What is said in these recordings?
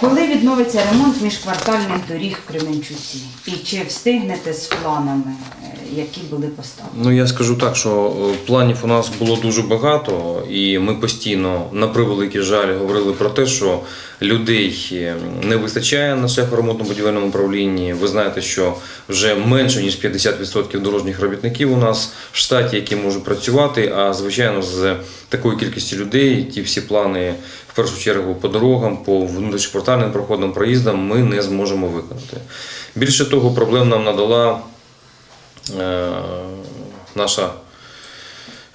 Коли відновиться ремонт міжквартальних доріг в Кременчуці? І чи встигнете з планами, які були поставлені? Ну я скажу так, що е, планів у нас було дуже багато, і ми постійно, на превеликий жаль, говорили про те, що людей е, не вистачає на шляхоремонтно-будівельному управлінні. Ви знаєте, що вже менше ніж 50% дорожніх робітників у нас в штаті, які можуть працювати. А звичайно, з такою кількістю людей, ті всі плани в першу чергу по дорогам, по внутрішньоквартальним проходам, проїздам ми не зможемо виконати. Більше того, проблем нам надала наша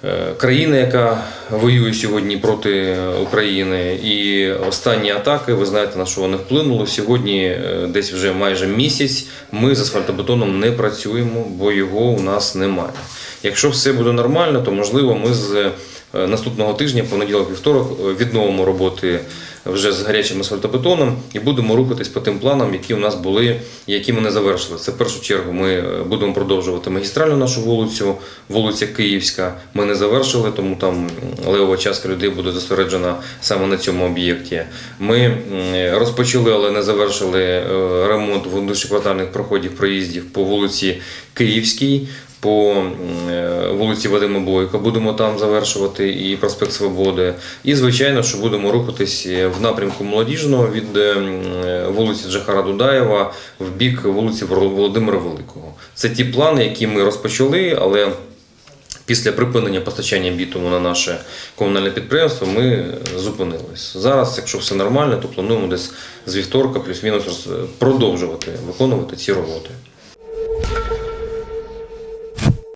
е, країна, яка воює сьогодні проти України. І останні атаки, ви знаєте, на що вони вплинули. Сьогодні, е, десь вже майже місяць, ми з асфальтобетоном не працюємо, бо його у нас немає. Якщо все буде нормально, то можливо ми з е, наступного тижня, понеділок вівторок, е, відновимо роботи вже з гарячим асфальтобетоном і будемо рухатись по тим планам, які у нас були, які ми не завершили. Це в першу чергу ми е, будемо продовжувати магістральну нашу вулицю, вулиця Київська. Ми не завершили, тому там левова частка людей буде зосереджена саме на цьому об'єкті. Ми розпочали, але не завершили е, ремонт внутрішньоквартальних проходів проїздів по вулиці Київській. По е, вулиці Вадима Бойка будемо там завершувати і проспект Свободи. І звичайно, що будемо рухатись в напрямку молодіжного від е, е, вулиці Джахара Дудаєва в бік вулиці Володимира Великого. Це ті плани, які ми розпочали, але після припинення постачання бітуму на наше комунальне підприємство ми зупинились. Зараз, якщо все нормально, то плануємо десь з вівторка плюс-мінус продовжувати виконувати ці роботи.